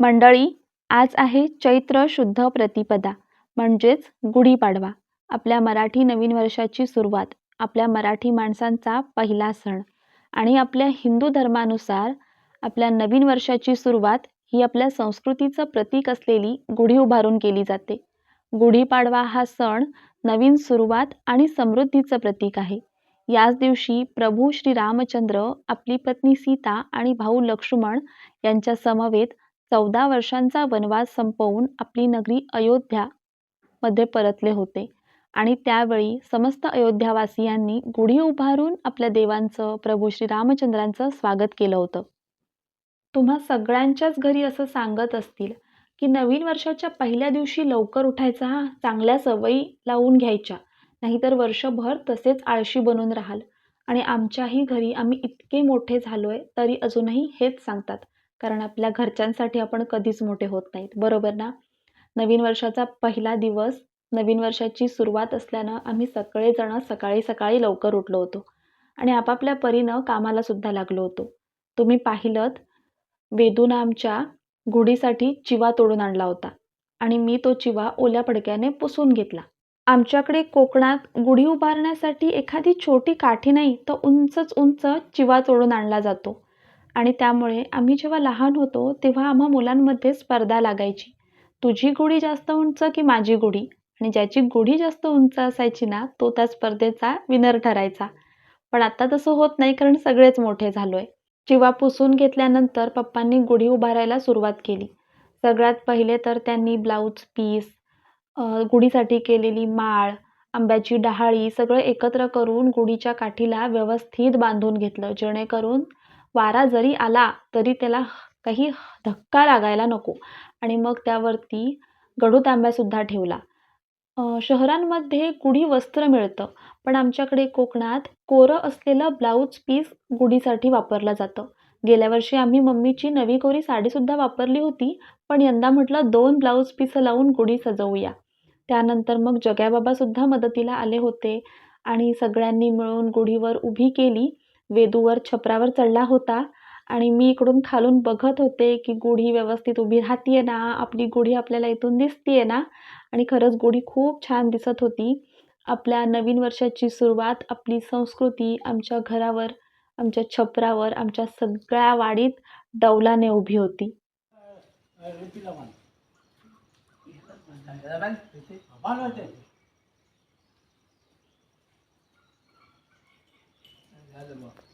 मंडळी आज आहे चैत्र शुद्ध प्रतिपदा म्हणजेच गुढीपाडवा आपल्या मराठी नवीन वर्षाची सुरुवात आपल्या मराठी माणसांचा पहिला सण आणि आपल्या हिंदू धर्मानुसार आपल्या नवीन वर्षाची सुरुवात ही आपल्या संस्कृतीचं प्रतीक असलेली गुढी उभारून केली जाते. गुढीपाडवा हा सण नवीन सुरुवात आणि समृद्धीचं प्रतीक आहे. याच दिवशी प्रभू श्री रामचंद्र आपली पत्नी सीता आणि भाऊ लक्ष्मण यांच्या समवेत चौदा वर्षांचा वनवास संपवून आपली नगरी अयोध्या मध्ये परतले होते. आणि त्यावेळी समस्त अयोध्यावासियांनी गुढी उभारून आपल्या देवांचं प्रभू श्री रामचंद्रांचं स्वागत केलं होतं. तुम्हा सगळ्यांच्याच घरी असं सांगत असतील की नवीन वर्षाच्या पहिल्या दिवशी लवकर उठायचा हा चांगल्या सवयी लावून घ्यायच्या नाहीतर वर्षभर तसेच आळशी बनून राहाल. आणि आमच्याही घरी आम्ही इतके मोठे झालो आहे तरी अजूनही हेच सांगतात. कारण आपल्या घरच्यांसाठी आपण कधीच मोठे होत नाहीत. बरोबर ना? नवीन वर्षाचा पहिला दिवस नवीन वर्षाची सुरुवात असल्यानं आम्ही सगळेजण सकाळी सकाळी लवकर उठलो होतो. आणि आपापल्या परीनं कामाला सुद्धा लागलो होतो. तुम्ही पाहिलं वेदून आमच्या गुढीसाठी चिवा तोडून आणला होता. आणि मी तो चिवा ओल्या पडक्याने पुसून घेतला. आमच्याकडे कोकणात गुढी उभारण्यासाठी एखादी छोटी काठी नाही तर उंचच उंच चिवा तोडून आणला जातो. आणि त्यामुळे आम्ही जेव्हा लहान होतो तेव्हा आम्हा मुलांमध्ये स्पर्धा लागायची. तुझी गुढी जास्त उंच की माझी गुढी? आणि ज्याची गुढी जास्त उंच असायची ना तो त्या स्पर्धेचा विनर ठरायचा. पण आता तसं होत नाही कारण सगळेच मोठे झालो आहे चिवा पुसून घेतल्यानंतर पप्पांनी गुढी उभारायला सुरुवात केली. सगळ्यात पहिले तर त्यांनी ब्लाऊज पीस गुढीसाठी केलेली माळ आंब्याची डहाळी सगळं एकत्र करून गुढीच्या काठीला व्यवस्थित बांधून घेतलं. जेणेकरून वारा जरी आला तरी त्याला काही धक्का लागायला नको. आणि मग त्यावरती गडू तांब्यासुद्धा ठेवला. शहरांमध्ये गुढी वस्त्र मिळतं पण आमच्याकडे कोकणात कोरं असलेलं ब्लाऊज पीस गुढीसाठी वापरलं जातं. गेल्या वर्षी आम्ही मम्मीची नवी कोरी साडीसुद्धा वापरली होती पण यंदा म्हटलं दोन ब्लाऊज पीस लावून गुढी सजवूया. त्यानंतर मग जग्याबाबासुद्धा मदतीला आले होते आणि सगळ्यांनी मिळून गुढीवर उभी केली. वेदूवर छपरावर चढला होता आणि मी इकडून खालून बघत होते की गुढी व्यवस्थित उभी राहतीये ना आपली गुढी आपल्याला इथून दिसतीये ना. आणि खरंच गुढी खूप छान दिसत होती. आपल्या नवीन वर्षाची सुरुवात आपली संस्कृती आमच्या घरावर आमच्या छपरावर आमच्या सगळ्या वाडीत डौलाने उभी होती. Hadi bakalım.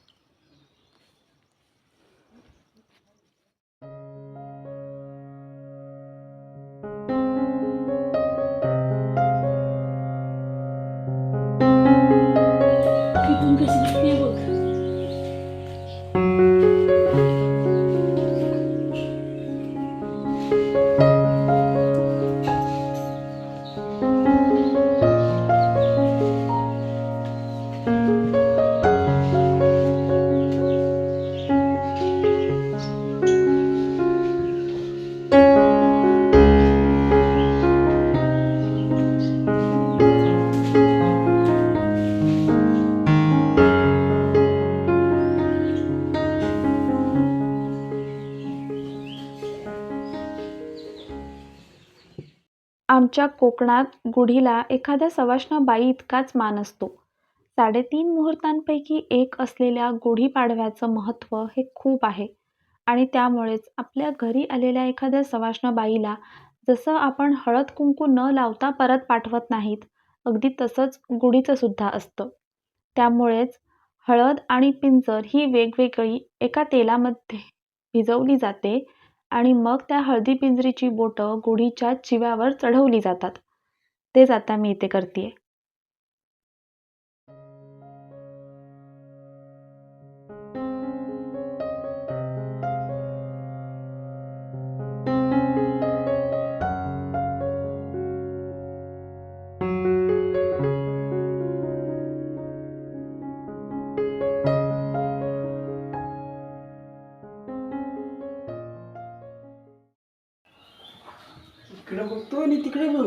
आमच्या कोकणात गुढीला एखाद्या सवाष्ण बाई इतकाच मान असतो. साडेतीन मुहूर्तांपैकी एक असलेल्या गुढीपाडव्याचं महत्त्व हे खूप आहे. आणि त्यामुळेच आपल्या घरी आलेल्या एखाद्या सवाष्णबाईला जसं आपण हळद कुंकू न लावता परत पाठवत नाहीत अगदी तसंच गुढीचं सुद्धा असतं. त्यामुळेच हळद आणि पिंजर ही वेगवेगळी एका तेलामध्ये भिजवली जाते आणि मग त्या हळदी पिंजरीची बोटं गुढीच्या चिव्यावर चढवली जातात. तेच आता मी इथे करते आहे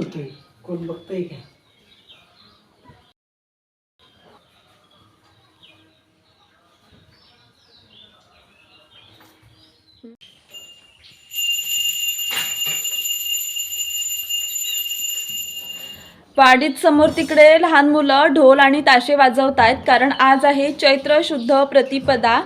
बघतोय कोण बघतंय का? वाडीत समोर तिकडे लहान मुलं ढोल आणि ताशे वाजवत आहेत कारण आज आहे चैत्र शुद्ध प्रतिपदा.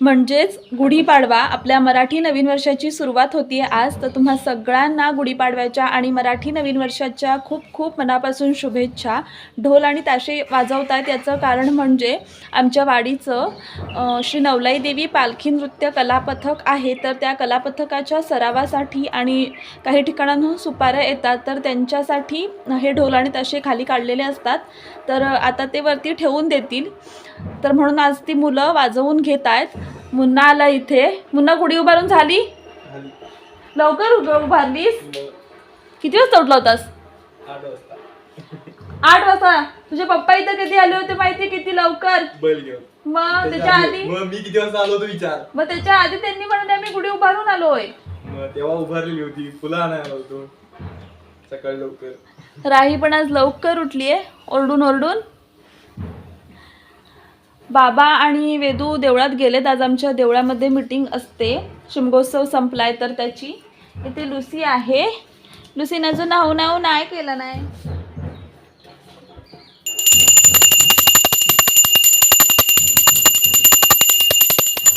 म्हणजेच गुढीपाडवा आपल्या मराठी नवीन वर्षाची सुरुवात होती आज. तर तुम्हा सगळ्यांना गुढीपाडव्याच्या आणि मराठी नवीन वर्षाच्या खूप खूप मनापासून शुभेच्छा. ढोल आणि ताशे वाजवत आहेत याचं कारण म्हणजे आमच्या वाडीचं श्री नवलाई देवी पालखी नृत्य कलापथक आहे. तर त्या कलापथकाच्या सरावासाठी आणि काही ठिकाणांहून सुपाऱ्या येतात. तर त्यांच्यासाठी हे ढोल आणि ताशे खाली काढलेले असतात. तर आता ते वरती ठेवून देतील. तर म्हणून आज ती मुलं वाजवून घेत आहेत मुन्ना आला इथे. मुन्ना गुढी उभारून झाली? लवकर उभ उभारलीस? किती वाजता उठला होतास? आठ वाजता. तुझे पप्पा इथं कधी आले होते माहिती किती लवकर? बैल घेऊन. मग त्याच्या आधी मग मी किती वाजता आलो होतो विचार. मग त्याच्या आधी त्यांनी म्हणून आम्ही गुढी उभारून आलोय. मग तेव्हा उभारलेली होती. फुलं आणायला होतो. सकाळी लवकर. राही पण आज लवकर उठलीये ओरडून ओरडून. बाबा आणि वेदू देवळात गेलेत. आज आमच्या देवळामध्ये मीटिंग असते. शिमगोत्सव संपलाय तर त्याची. इथे लुसी आहे. लुसीनं अजून नाहू नाहू नाही केलं नाही.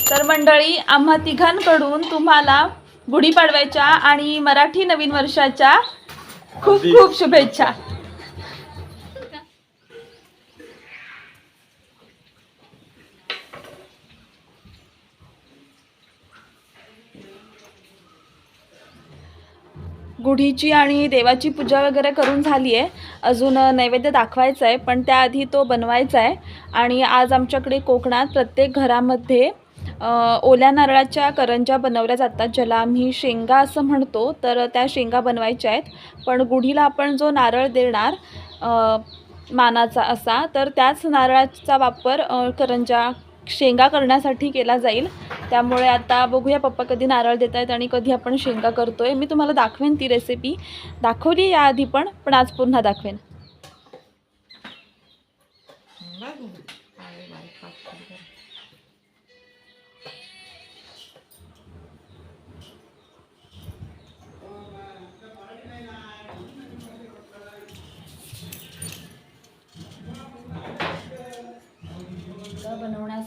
तर मंडळी आम्हा तिघांकडून तुम्हाला गुढीपाडव्याच्या आणि मराठी नवीन वर्षाच्या खूप. खूप शुभेच्छा. गुढीची आणि देवाची पूजा वगैरे करून झाली आहे अजून नैवेद्य दाखवायचा आहे पण त्याआधी तो बनवायचा आहे आणि आज आमच्याकडे कोकणात प्रत्येक घरामध्ये ओल्या नारळाच्या करंज्या बनवल्या जातात ज्याला आम्ही शेंगा असं म्हणतो. तर त्या शेंगा बनवायच्या आहेत. पण गुढीला आपण जो नारळ देणार मानाचा असा तर त्याच नारळाचा वापर करंजा करंज्या शेंगा करण्यासाठी केला जाईल. त्यामुळे आता बघूया पप्पा कधी नारळ देत आहेत आणि कधी आपण शेंगा करतोय. मी तुम्हाला दाखवेन ती रेसिपी दाखवली याआधी पण पण आज पुन्हा दाखवेन.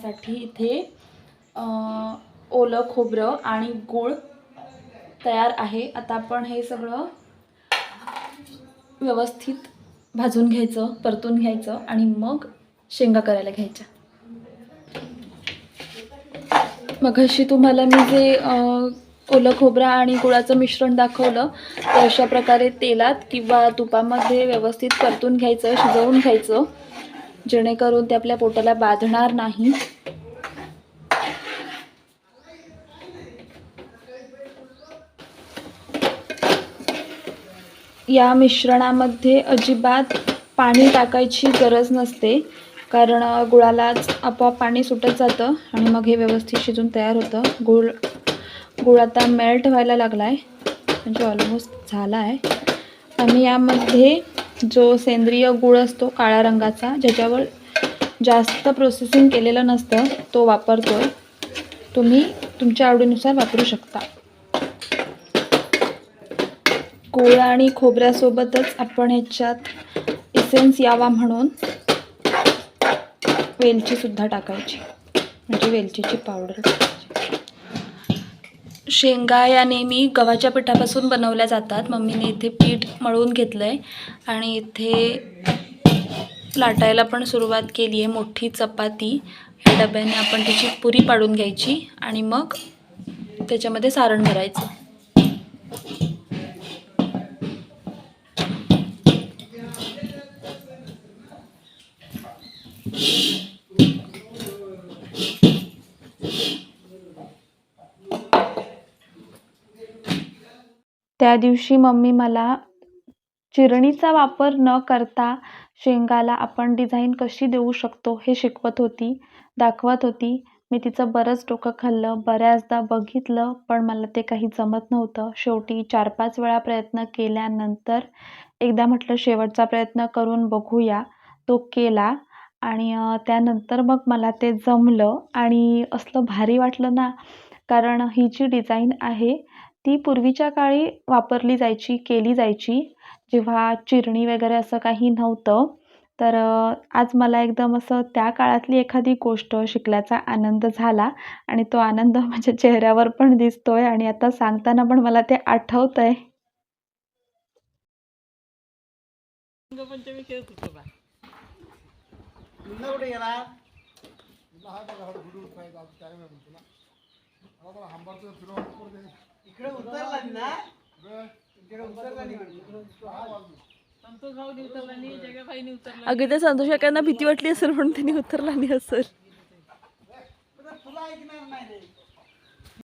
बनवण्यासाठी इथे ओलं खोबरं आणि गूळ तयार आहे. आता आपण हे सगळं व्यवस्थित भाजून घ्यायचं परतून घ्यायचं आणि मग शेंगा करायला घ्यायच्या. मग अशी तुम्हाला मी जे ओलं खोबरं आणि गुळाचं मिश्रण दाखवलं ते अशा प्रकारे तेलात किंवा तुपामध्ये व्यवस्थित परतून घ्यायचं शिजवून घ्यायचं. जेणेकरून ते आपल्या पोटाला बाधणार नाही. या मिश्रणामध्ये अजिबात पाणी टाकायची गरज नसते कारण गुळालाच आपोआप पाणी सुटत जातं आणि मग हे व्यवस्थित शिजून तयार होतं. गुळ गुळ आता मेल्ट व्हायला लागला आहे म्हणजे ऑलमोस्ट झाला आहे आम्ही यामध्ये जो सेंद्रिय गुळ असतो काळ्या रंगाचा ज्याच्यावर जास्त प्रोसेसिंग केलेलं नसतं तो वापरतो आहे तुम्ही तुमच्या आवडीनुसार वापरू शकता. गुळ आणि खोबऱ्यासोबतच आपण ह्याच्यात इसेन्स यावा म्हणून वेलचीसुद्धा टाकायची. म्हणजे वेलचीची पावडर शेंगा या नेहमी गव्हाच्या पिठापासून बनवल्या जातात. मम्मीने इथे पीठ मळून घेतलं आहे आणि इथे लाटायला पण सुरुवात केली आहे मोठी चपाती. ह्या डब्याने आपण त्याची पुरी पाडून घ्यायची आणि मग त्याच्यामध्ये सारण भरायचं. त्या दिवशी मम्मी मला चिरणीचा वापर न करता शेंगाला आपण डिझाईन कशी देऊ शकतो हे शिकवत होती दाखवत होती. मी तिचं बरंच डोकं खाल्लं बऱ्याचदा बघितलं पण मला ते काही जमत नव्हतं. शेवटी चार पाच वेळा प्रयत्न केल्यानंतर एकदा म्हटलं शेवटचा प्रयत्न करून बघूया. तो केला आणि त्यानंतर मग मला ते जमलं आणि असलं भारी वाटलं ना कारण ही जी डिझाईन आहे ती पूर्वीच्या काळी वापरली जायची केली जायची. जेव्हा चिरणी वगैरे असं काही नव्हतं तर आज मला एकदम असं त्या काळातली एखादी गोष्ट शिकल्याचा आनंद झाला आणि तो आनंद माझ्या चेहऱ्यावर पण दिसतोय आणि आता सांगताना पण मला ते आठवतंय. रंगपंचमी खेळत होतो कुठे गेला? इकडे उतरला ना इकडे उतरला संतोष भाऊ उतरला नाही जगाबाईने उतरला अगं त्या संतोष काकांना भीती वाटली असेल म्हणून त्यांनी उतरला नाही असेल. तुला ऐकणार नाही रे.